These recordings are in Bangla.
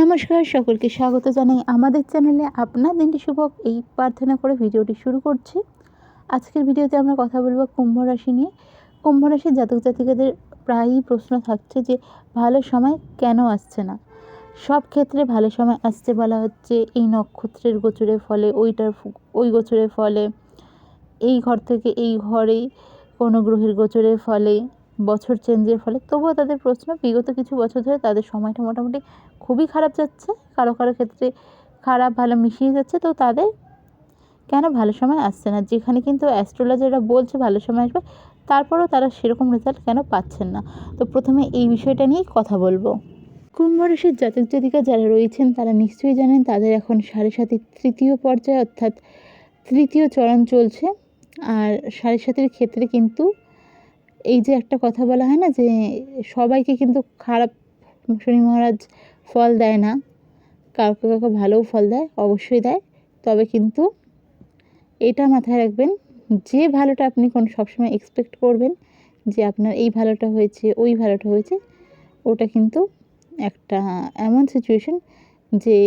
নমস্কার, সকলকে স্বাগত জানাই আমাদের চ্যানেলে। আপনার দিনটি শুভ এই প্রার্থনা করে ভিডিওটি শুরু করছি। আজকের ভিডিওতে আমরা কথা বলব কুম্ভ রাশি নিয়ে। কুম্ভ রাশির জাতক জাতিকাদের প্রায়ই প্রশ্ন থাকছে যে, ভালো সময় কেন আসছে না? সব ক্ষেত্রে ভালো সময় আসছে বলা হচ্ছে, এই নক্ষত্রের গোচরের ফলে, ওইটার ওই গোচরের ফলে, এই ঘর থেকে এই ঘরেই, কোনো গ্রহের গোচরের ফলে বছর চেঞ্জের ফলে। তবুও তাদের প্রশ্ন, বিগত কিছু বছর ধরে তাদের সময়টা মোটামুটি খুবই খারাপ যাচ্ছে, কারও কারও ক্ষেত্রে খারাপ, ভালো মিশিয়ে যাচ্ছে। তো তাদের কেন ভালো সময় আসছে না? যেখানে কিন্তু অ্যাস্ট্রোলজাররা বলছে ভালো সময় আসবে, তারপরেও তারা সেরকম রেজাল্ট কেন পাচ্ছেন না? তো প্রথমে এই বিষয়টা নিয়েই কথা বলব। কুম্ভ রাশির জাতক জাতিকা যারা রয়েছেন, তারা নিশ্চয়ই জানেন তাদের এখন সাড়ে সাতির তৃতীয় পর্যায়ে, অর্থাৎ তৃতীয় চরণ চলছে। আর সাড়ে সাতির ক্ষেত্রে কিন্তু এই যে একটা কথা বলা হয় না যে সবাইকে কিন্তু খারাপ শনি মহারাজ ফল দেয় না, কাউকে কাউকে ভালোও ফল দেয়, অবশ্যই দেয়। তবে কিন্তু এটা মাথায় রাখবেন, যে ভালোটা আপনি কোন সবসময় এক্সপেক্ট করবেন যে আপনার এই ভালোটা হয়েছে, ওই ভালোটা হয়েছে, ওটা কিন্তু একটা এমন সিচুয়েশন যে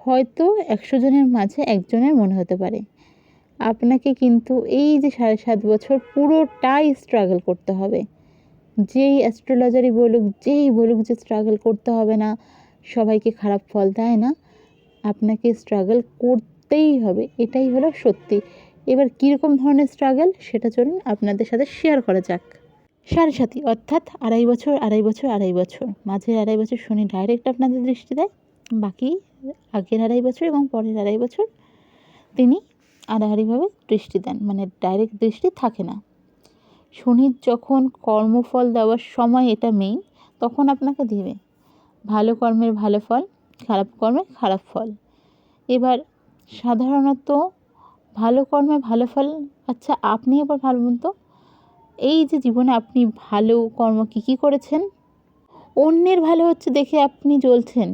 হয়তো একশো জনের মাঝে একজনের মনে হতে পারে। আপনাকে কিন্তু এই যে সাড়ে সাত বছর পুরোটাই স্ট্রাগল করতে হবে। যেই অ্যাস্ট্রোলজারই বলুক, যেই বলুক যে স্ট্রাগল করতে হবে না সবাইকে খারাপ ফল দেয় না? আপনাকে স্ট্রাগল করতেই হবে, এটাই হলো সত্যি। এবার কীরকম ধরনের স্ট্রাগল সেটা চলুন আপনাদের সাথে শেয়ার করা যাক। সাড়ে সাথী অর্থাৎ আড়াই বছর আড়াই বছর আড়াই বছর। মাঝের আড়াই বছর শনি ডাইরেক্ট আপনাদের দৃষ্টি দেয় বাকি আগের আড়াই বছর এবং পরের আড়াই বছর তিনি আড়াআড়িভাবে দৃষ্টি দেন মানে ডাইরেক্ট দৃষ্টি থাকে না। শনির যখন কর্মফল দেওয়ার সময় এটা মেইন তখন আপনাকে দেবে, ভালো কর্মের ভালো ফল, খারাপ কর্মের খারাপ ফল। এবার সাধারণত ভালো কর্মে ভালো ফল আচ্ছা আপনি এবার ভাবুন তো এই যে জীবনে আপনি ভালো কর্ম কী কী করেছেন? অন্যের ভালো হচ্ছে দেখে আপনি জ্বলছেন।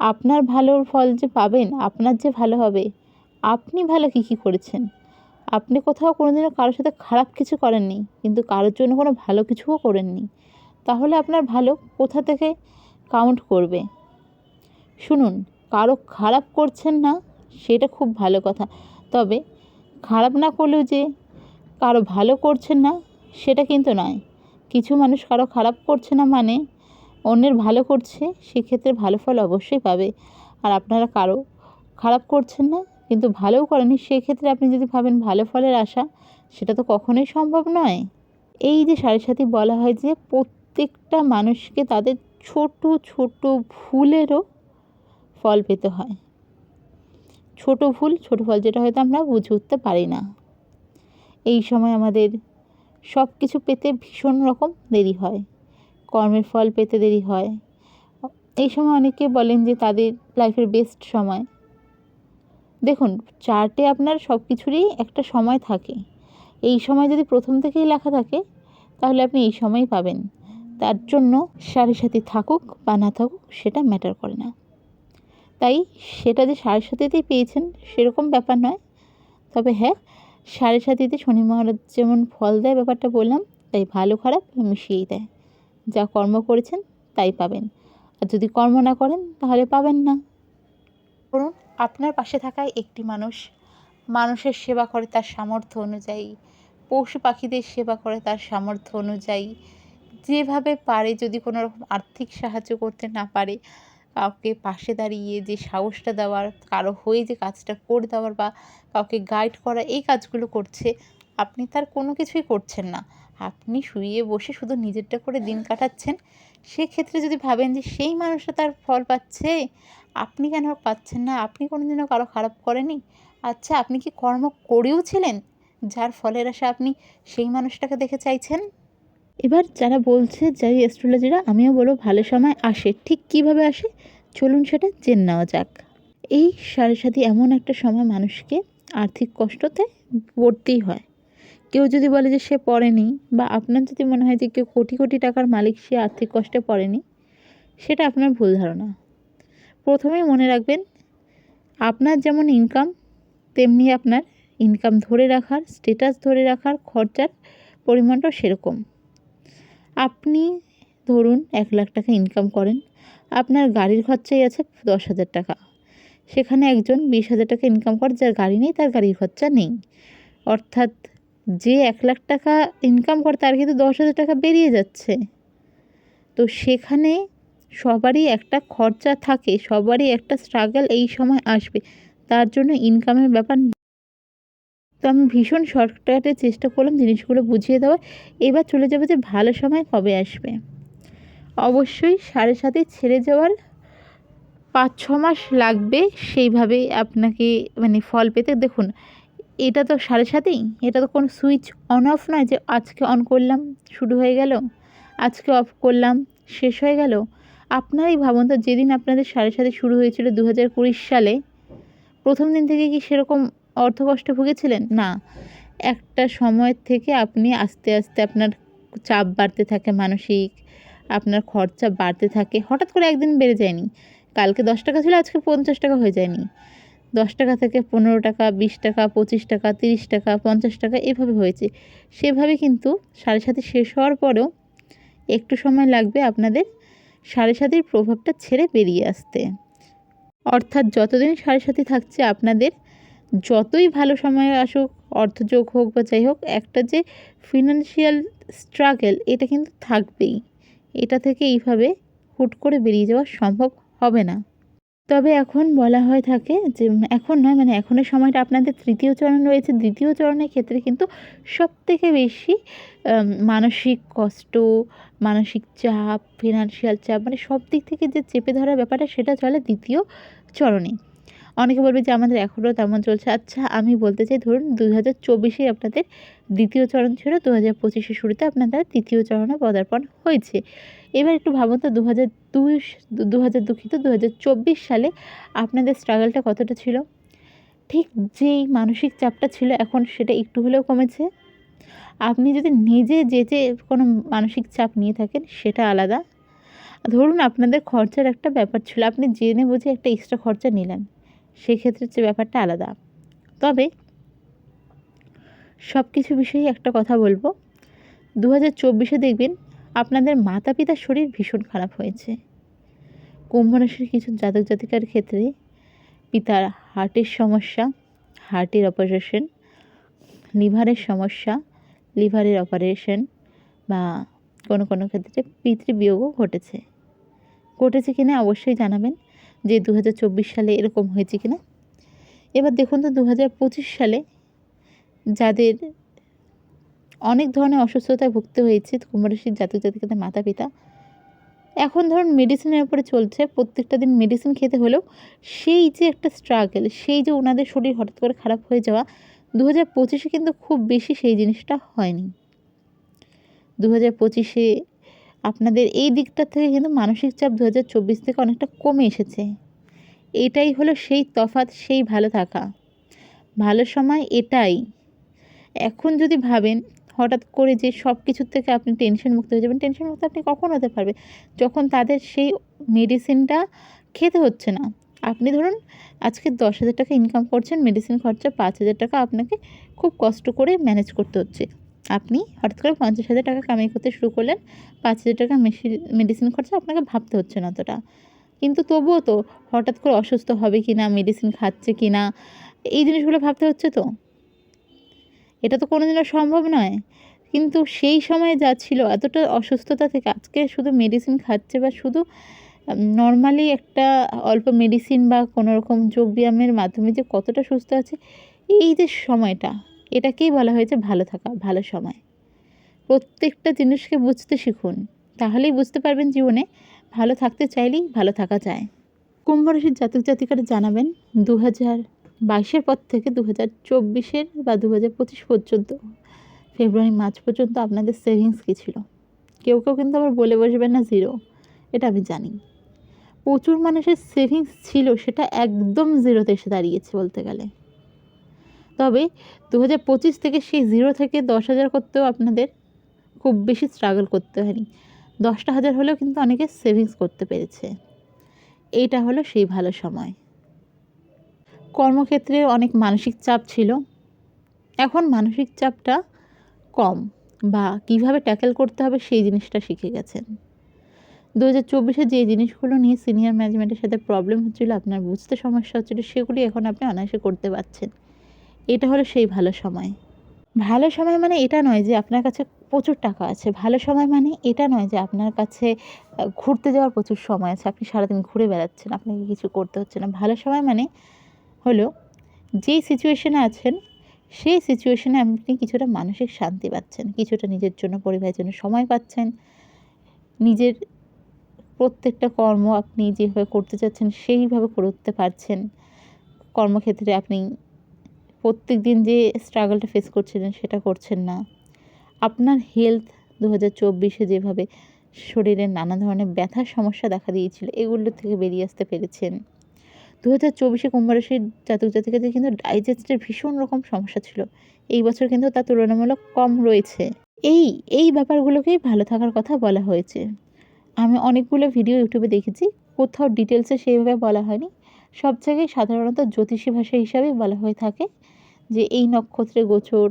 আপনার ভালোর ফল যে পাবেন, আপনার যে ভালো হবে আপনি ভালো কী কী করেছেন? আপনি কোথাও কোনোদিনও কারোর সাথে খারাপ কিছু করেননি, কিন্তু কারোর জন্য কোনো ভালো কিছুও করেননি। তাহলে আপনার ভালো কোথা থেকে কাউন্ট করবে? শুনুন, কারও খারাপ করছেন না, সেটা খুব ভালো কথা। তবে খারাপ না করলেও যে কারও ভালো করছেন না, সেটা কিন্তু নয়। কিছু মানুষ কারও খারাপ করছে না মানে অন্যের ভালো করছে, সেক্ষেত্রে ভালো ফল অবশ্যই পাবে। আর আপনারা কারও খারাপ করছেন না কিন্তু ভালোও করেনি সেক্ষেত্রে আপনি যদি ভাবেন ভালো ফলের আশা, সেটা তো কখনোই সম্ভব নয়। এই যে সাড়ে সাথে বলা হয় যে প্রত্যেকটা মানুষকে তাদের ছোট ছোট ভুলেরও ফল পেতে হয়। ছোট ভুল, ছোট ফল যেটা হয়তো আমরা বুঝে উঠতে পারি না। এই সময় আমাদের সব কিছু পেতে ভীষণ রকম দেরি হয়। কর্মের ফল পেতে দেরি হয়। এই সময় অনেকে বলেন যে তাদের লাইফের বেস্ট সময়। দেখুন চার্টে আপনার সব কিছুরই একটা সময় থাকে। এই সময় যদি প্রথম থেকেই লেখা থাকে, তাহলে আপনি এই সময় পাবেন। তার জন্য সাড়ে সাথে থাকুক বা না থাকুক, সেটা ম্যাটার করে না। তাই সেটা যে সাড়ে সাথেতেই পেয়েছেন, সেরকম ব্যাপার নয়। তবে হ্যাঁ সাড়ে সাথীতে শনি মহারাজ যেমন ফল দেয় ব্যাপারটা বললাম, তাই ভালো খারাপ মিশিয়েই দেয়। যা কর্ম করেছেন, তাই পাবেন। আর যদি কর্ম না করেন, তাহলে পাবেন না। ধরুন আপনার পাশে থাকায় একটি মানুষ। মানুষের সেবা করে তার সামর্থ্য অনুযায়ী। পশু পাখিদের সেবা করে তার সামর্থ্য অনুযায়ী। যেভাবে পারে, যদি কোনো রকম আর্থিক সাহায্য করতে না পারে, কাউকে পাশে দাঁড়িয়ে যে সাহসটা দেওয়ার, কারও হয়ে যে কাজটা করে দেওয়ার বা কাউকে গাইড করা, এই কাজগুলো করছে, আপনি তার কোনো কিছুই করছেন না। আপনি শুয়ে বসে শুধু নিজেরটা করে দিন কাটাচ্ছেন। সেক্ষেত্রে যদি ভাবেন যে সেই মানুষটা তার ফল পাচ্ছে আপনি কেন পাচ্ছেন না? আপনি কোনোদিনও কারও খারাপ করেনি আচ্ছা আপনি কি কর্ম করেও ছিলেন? যার ফলের আশা আপনি সেই মানুষটাকে দেখে চাইছেন? এবার যারা বলছে যাই অ্যাস্ট্রোলজিরা আমিও বলব ভালো সময় আসে। ঠিক কীভাবে আসে? চলুন সেটা জেনে নেওয়া যাক। এই সাড়ে সাথে এমন একটা সময় মানুষকে আর্থিক কষ্টতে পড়তেই হয়। কেউ যদি বলে যে সে পড়েনি বা আপনার যদি মনে হয় যে কেউ কোটি কোটি টাকার মালিক সে আর্থিক কষ্টে পড়েনি, সেটা আপনার ভুল ধারণা। প্রথমেই মনে রাখবেন, আপনার যেমন ইনকাম তেমনি আপনার ইনকাম ধরে রাখার স্টেটাস ধরে রাখার খরচার পরিমাণটাও সেরকম। আপনি ধরুন এক লাখ টাকা ইনকাম করেন, আপনার গাড়ির খরচাই আছে দশ হাজার টাকা। সেখানে একজন বিশ হাজার টাকা ইনকাম করে, যার গাড়ি নেই, তার গাড়ির খরচা নেই। অর্থাৎ যে এক লাখ টাকা ইনকাম করে, তার কিন্তু দশ হাজার টাকা বেরিয়ে যাচ্ছে। তো সেখানে সবারই একটা খরচা থাকে, সবারই একটা স্ট্রাগল এই সময় আসবে। তার জন্য ইনকামের ব্যাপার তো আমি ভীষণ শর্টকাটে চেষ্টা করলাম জিনিসগুলো বুঝিয়ে দেওয়ার। এবার চলে যাবে যে ভালো সময় কবে আসবে। অবশ্যই সাড়ে সাথে ছেড়ে যাওয়ার পাঁচ, ছ মাস লাগবে সেইভাবে আপনাকে মানে ফল পেতে। দেখুন, এটা তো সাড়ে সাতেই, এটা তো কোনো সুইচ অন অফ নয় যে আজকে অন করলাম, শুরু হয়ে গেল, আজকে অফ করলাম, শেষ হয়ে গেল। আপনারাই ভাবুন তো যেদিন আপনাদের সাড়ে সাথে শুরু হয়েছিল দু হাজার কুড়ি সালে, প্রথম দিন থেকে কি সেরকম অর্থকষ্টে ভুগেছিলেন? না। একটা সময় থেকে আপনি আস্তে আস্তে আপনার চাপ বাড়তে থাকে মানসিক, আপনার খরচা বাড়তে থাকে। হঠাৎ করে একদিন বেড়ে যায়নি। কালকে দশ টাকা ছিল, আজকে পঞ্চাশ টাকা হয়ে যায়নি। দশ টাকা থেকে পনেরো টাকা, বিশ টাকা, পঁচিশ টাকা, তিরিশ টাকা, পঞ্চাশ টাকা এভাবে হয়েছে। সেভাবে কিন্তু সাড়ে সাথে শেষ হওয়ার পরেও একটু সময় লাগবে আপনাদের সাড়ে সাতির প্রভাবটা ছেড়ে বেরিয়ে আসতে। অর্থাৎ যতদিন সাড়ে সাথে থাকছে আপনাদের, যতই ভালো সময় আসুক, অর্থযোগ হোক বা যাই হোক, একটা যে ফিনান্সিয়াল স্ট্রাগল এটা কিন্তু থাকবেই। এটা থেকে এইভাবে হুট করে বেরিয়ে যাওয়া সম্ভব হবে না। তবে এখন বলা হয়ে থাকে যে এখন নয় মানে এখনের সময়টা আপনাদের তৃতীয় চরণ রয়েছে। দ্বিতীয় চরণের ক্ষেত্রে কিন্তু সব থেকে বেশি মানসিক কষ্ট, মানসিক চাপ ফিনান্সিয়াল চাপ মানে সব দিক থেকে যে চেপে ধরার ব্যাপারটা সেটা চলে দ্বিতীয় চরণে। অনেকে বলবে যে, আমাদের এখনও তেমন চলছে। আচ্ছা আমি বলতে চাই, ধরুন দু হাজার চব্বিশে আপনাদের দ্বিতীয় চরণ ছিল দু হাজার পঁচিশের শুরুতে আপনাদের তৃতীয় চরণে পদার্পণ হয়েছে। এবার একটু ভাবুন তো দু হাজার দুই দু হাজার দুঃখিত দু হাজার চব্বিশ সালে আপনাদের স্ট্রাগলটা কতটা ছিল? ঠিক যেই মানসিক চাপটা ছিল, এখন সেটা একটু হলেও কমেছে। আপনি যদি নিজে যে যে কোনো মানসিক চাপ নিয়ে থাকেন, সেটা আলাদা। ধরুন আপনাদের খরচার একটা ব্যাপার ছিল, আপনি জেনে বুঝে একটা এক্সট্রা খরচা নিলেন, সেক্ষেত্রে যে ব্যাপারটা আলাদা। তবে সব কিছু বিষয়েই একটা কথা বলব। দু হাজার চব্বিশে দেখবেন আপনাদের মাতা পিতার শরীর ভীষণ খারাপ হয়েছে। কুম্ভ রাশির কিছু জাতক জাতিকার ক্ষেত্রে পিতার হার্টের সমস্যা, হার্টের অপারেশন, লিভারের সমস্যা, লিভারের অপারেশন বা কোনো কোনো ক্ষেত্রে পিতৃবিয়োগও ঘটেছে। ঘটেছে কিনা অবশ্যই জানাবেন যে দু হাজার চব্বিশ সালে এরকম হয়েছে কিনা। এবার দেখুন তো দু হাজার পঁচিশ সালে যাদের অনেক ধরনের অসুস্থতায় ভুগতে হয়েছে কুম্ভরাশির জাতক জাতিকাদের মাতা পিতা এখন ধরুন মেডিসিনের উপরে চলছে, প্রত্যেকটা দিন মেডিসিন খেতে হলেও সেই যে একটা স্ট্রাগল সেই যে ওনাদের শরীর হঠাৎ করে খারাপ হয়ে যাওয়া দু হাজার পঁচিশে কিন্তু খুব বেশি সেই জিনিসটা হয়নি। দু হাজার পঁচিশে আপনাদের এই দিকটা থেকে কিন্তু মানসিক চাপ দু হাজার চব্বিশ থেকে অনেকটা কমে এসেছে। এটাই হলো সেই তফাৎ, সেই ভালো থাকা। ভালো সময় এটাই। এখন যদি ভাবেন হঠাৎ করে যে সব কিছুর থেকে আপনি টেনশন মুক্ত হয়ে যাবেন। টেনশন মুক্ত আপনি কখন হতে পারবে? যখন তাদের সেই মেডিসিনটা খেতে হচ্ছে না। আপনি ধরুন আজকে দশ হাজার টাকা ইনকাম করছেন মেডিসিন খরচা পাঁচ হাজার টাকা আপনাকে খুব কষ্ট করে ম্যানেজ করতে হচ্ছে। আপনি হঠাৎ করে পঞ্চাশ হাজার টাকা কামাই করতে শুরু করলেন, পাঁচ হাজার টাকা মেডিসিন খরচা আপনাকে ভাবতে হচ্ছে না অতটা। কিন্তু তবুও তো হঠাৎ করে অসুস্থ হবে কি না মেডিসিন খাচ্ছে কি না এই জিনিসগুলো ভাবতে হচ্ছে তো? এটা তো কোনো দিনও সম্ভব নয়। কিন্তু সেই সময় যা ছিল, এতটা অসুস্থতা থেকে আজকে শুধু মেডিসিন খাচ্ছে বা শুধু নর্মালি একটা অল্প মেডিসিন বা কোনো রকম যোগব্যায়ামের মাধ্যমে যে কতটা সুস্থ আছে, এই যে সময়টা, এটাকেই বলা হয়েছে ভালো থাকা, ভালো সময়। প্রত্যেকটা জিনিসকে বুঝতে শিখুন, তাহলেই বুঝতে পারবেন জীবনে ভালো থাকতে চাইলেই ভালো থাকা যায়। কুম্ভ রাশির জাতক জাতিকারা জানাবেন দু হাজার বাইশের পর থেকে দু হাজার চব্বিশের বা দু হাজার পঁচিশ পর্যন্ত, ফেব্রুয়ারি, মার্চ পর্যন্ত আপনাদের সেভিংস কী ছিল? কেউ কেউ কিন্তু আবার বলে বসবেন না জিরো এটা আমি জানি। প্রচুর মানুষের সেভিংস ছিল, সেটা একদম জিরোতে এসে দাঁড়িয়েছে বলতে গেলে। তবে দু হাজার পঁচিশ থেকে সেই জিরো থেকে দশ হাজার করতেও আপনাদের খুব বেশি স্ট্রাগল করতে হয়নি। দশটা হাজার হলেও কিন্তু অনেকে সেভিংস করতে পেরেছে। এইটা হলো সেই ভালো সময়। কর্মক্ষেত্রে অনেক মানসিক চাপ ছিল। এখন মানসিক চাপটা কম বা কীভাবে ট্যাকেল করতে হবে সেই জিনিসটা শিখে গেছেন। দু হাজার চব্বিশে যে জিনিসগুলো নিয়ে সিনিয়র ম্যানেজমেন্টের সাথে প্রবলেম হচ্ছিল, আপনার বুঝতে সমস্যা হচ্ছিল, সেগুলি এখন আপনি অনায়াসে করতে পারছেন। এটা হলো সেই ভালো সময়। ভালো সময় মানে এটা নয় যে আপনার কাছে প্রচুর টাকা আছে। ভালো সময় মানে এটা নয় যে আপনার কাছে ঘুরতে যাওয়ার প্রচুর সময় আছে। আপনি সারাদিন ঘুরে বেড়াচ্ছেন, আপনাকে কিছু করতে হচ্ছে না। ভালো সময় মানে হলো, যেই সিচুয়েশনে আছেন, সেই সিচুয়েশনে আপনি কিছুটা মানসিক শান্তি পাচ্ছেন, কিছুটা নিজের জন্য পরিবারের জন্য সময় পাচ্ছেন, নিজের প্রত্যেকটা কর্ম আপনি যেভাবে করতে চাচ্ছেন, সেইভাবে করতে পারছেন। কর্মক্ষেত্রে আপনি প্রত্যেক দিন যে স্ট্রাগলটা ফেস করছিলেন, সেটা করছেন না। আপনার হেলথ দু হাজার চব্বিশে যেভাবে শরীরে নানা ধরনের ব্যথার সমস্যা দেখা দিয়েছিল, এগুলো থেকে বেরিয়ে আসতে পেরেছেন। দু হাজার চব্বিশে কুম্ভরাশির জাতক জাতিকাদের কিন্তু ডাইজেস্টের ভীষণ রকম সমস্যা ছিল। এই বছর কিন্তু তার তুলনামূলক কম রয়েছে। এই এই ব্যাপারগুলোকেই ভালো থাকার কথা বলা হয়েছে। আমি অনেকগুলো ভিডিও ইউটিউবে দেখেছি, কোথাও ডিটেলসে সেইভাবে বলা হয়নি। সব জায়গায় সাধারণত জ্যোতিষী ভাষা হিসাবেই বলা হয়ে থাকে যে এই নক্ষত্রে গোচর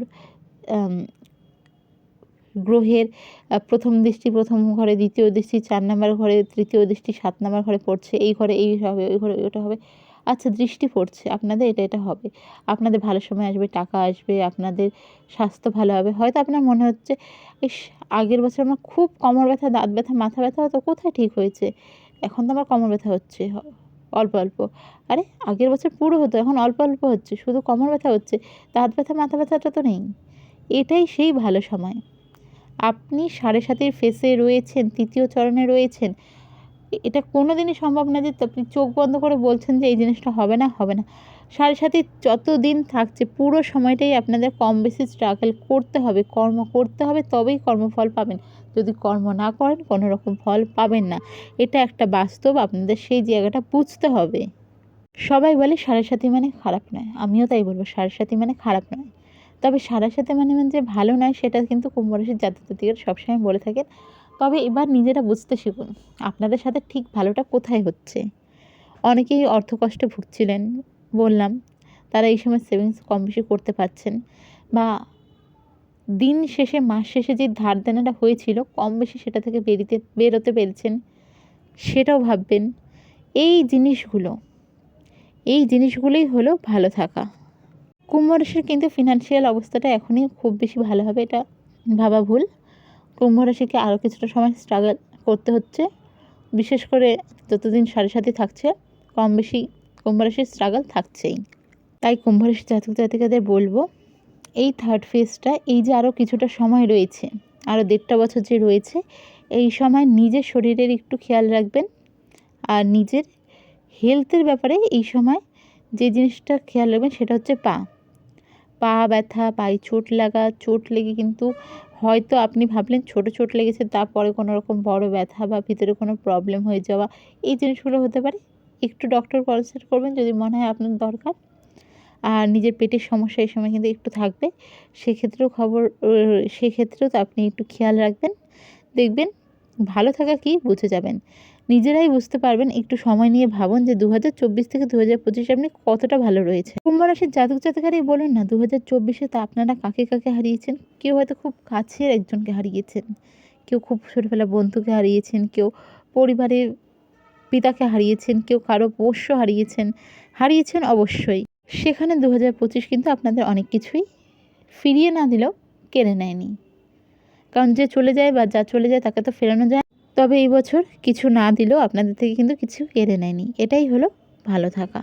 গ্রহের প্রথম দৃষ্টি প্রথম ঘরে, দ্বিতীয় দৃষ্টি চার নাম্বার ঘরে, তৃতীয় দৃষ্টি সাত নাম্বার ঘরে পড়ছে, এই ঘরে এই হবে, ওই ঘরে ওটা হবে। আচ্ছা দৃষ্টি পড়ছে, আপনাদের এটা এটা হবে। আপনাদের ভালো সময় আসবে, টাকা আসবে, আপনাদের স্বাস্থ্য ভালো হবে। হয়তো আপনার মনে হচ্ছে, ইস, আগের বছর আমার খুব কোমর ব্যথা, দাঁত ব্যথা, মাথা ব্যথা হতো, কোথায় ঠিক হয়েছে? এখন তো আমার কোমর ব্যথা হচ্ছে অল্প অল্প। আরে, আগের বছর পুরো হতো, এখন অল্প অল্প হচ্ছে, শুধু কোমর ব্যথা হচ্ছে, দাঁত ব্যথা, মাথা ব্যথাটা তো নেই। এটাই সেই ভালো সময়। আপনি সাড়ে সাতের ফেসে রয়েছেন, তৃতীয় চরণে রয়েছেন এটা কোনো দিনই সম্ভব না যে আপনি চোখ বন্ধ করে বলছেন যে এই জিনিসটা হবে না হবে না। সাড়ে সাথে যত দিন থাকছে, পুরো সময়টাই আপনাদের কম বেশি স্ট্রাগল করতে হবে, কর্ম করতে হবে, তবেই কর্মফল পাবেন। যদি কর্ম না করেন, কোনো রকম ফল পাবেন না। এটা একটা বাস্তব, আপনাদের সেই জায়গাটা বুঝতে হবে। সবাই বলে সাড়ে সাথী মানে খারাপ নয়। আমিও তাই বলব, সাড়ে সাথী মানে খারাপ নয়। তবে সাড়ে সাথে মানে মানে যে ভালো নয়, সেটা কিন্তু কুম্ভরাশির জাতক জাতিকারা সবসময় বলে থাকেন। তবে এবার নিজেরা বুঝতে শিখুন, আপনাদের সাথে ঠিক ভালোটা কোথায় হচ্ছে। অনেকেই অর্থকষ্টে ভুগছিলেন, বললাম, তারা এই সময় সেভিংস কম বেশি করতে পারছেন বা দিন শেষে, মাস শেষে যে ধার দেনাটা হয়েছিল, কম বেশি সেটা থেকে বেরিতে, বেরোতে পেরেছেন, সেটাও ভাববেন। এই জিনিসগুলো, এই জিনিসগুলোই হলো ভালো থাকা। কুম্ভ রাশির কিন্তু ফিনান্সিয়াল অবস্থাটা এখনই খুব বেশি ভালো হবে, এটা ভাবা ভুল। কুম্ভ রাশিকে আরও কিছুটা সময় স্ট্রাগল করতে হচ্ছে। বিশেষ করে যতদিন সাড়ে সাথে থাকছে কম বেশি কুম্ভ রাশির স্ট্রাগল থাকছেই। তাই কুম্ভ রাশির জাতক জাতিকাদের বলব, এই থার্ড ফেজটা এই যে আরও কিছুটা সময় রয়েছে আরও দেড়টা বছর যে রয়েছে, এই সময় নিজের শরীরের একটু খেয়াল রাখবেন। আর নিজের হেলথের ব্যাপারে এই সময় যে জিনিসটা খেয়াল রাখবেন সেটা হচ্ছে পা। পা ব্যথা, পায়ে চোট লাগা, চোট লেগে কিন্তু হয়তো আপনি ভাবলেন ছোট চোট লেগেছে, তারপরে কোনো রকম বড় ব্যথা বা ভিতরে কোনো প্রবলেম হয়ে যাওয়া, এই জিনিসগুলো হতে পারে। একটু ডক্টর কনসাল্ট করবেন যদি মনে হয় আপনার দরকার। আর নিজের পেটের সমস্যা এই সময় কিন্তু একটু থাকবে। সেক্ষেত্রেও খবর সেক্ষেত্রেও তো আপনি একটু খেয়াল রাখবেন। দেখবেন ভালো থাকা কি বুঝে যাবেন। নিজেরাই বুঝতে পারবেন, একটু সময় নিয়ে ভাবুন যে দু হাজার চব্বিশ থেকে দু হাজার পঁচিশে আপনি কতটা ভালো রয়েছে। কুম্ভ রাশির জাতক জাতকারই বলুন না দু হাজার চব্বিশে তা আপনারা কাকে কাকে হারিয়েছেন? কেউ হয়তো খুব কাছের একজনকে হারিয়েছেন, কেউ খুব ছোটোবেলা বন্ধুকে হারিয়েছেন, কেউ পরিবারের পিতাকে হারিয়েছেন, কেউ কারও পোষ্য হারিয়েছেন হারিয়েছেন অবশ্যই। সেখানে দু হাজার পঁচিশ কিন্তু আপনাদের অনেক কিছুই ফিরিয়ে না দিলেও কেড়ে নেয়নি। কারণ যে চলে যায় বা যা চলে যায় তাকে তো ফেরানো যায়। তবে এই বছর কিছু না দিলেও আপনাদের থেকে কিন্তু কিছু কেড়ে নেয়নি। এটাই হলো ভালো থাকা।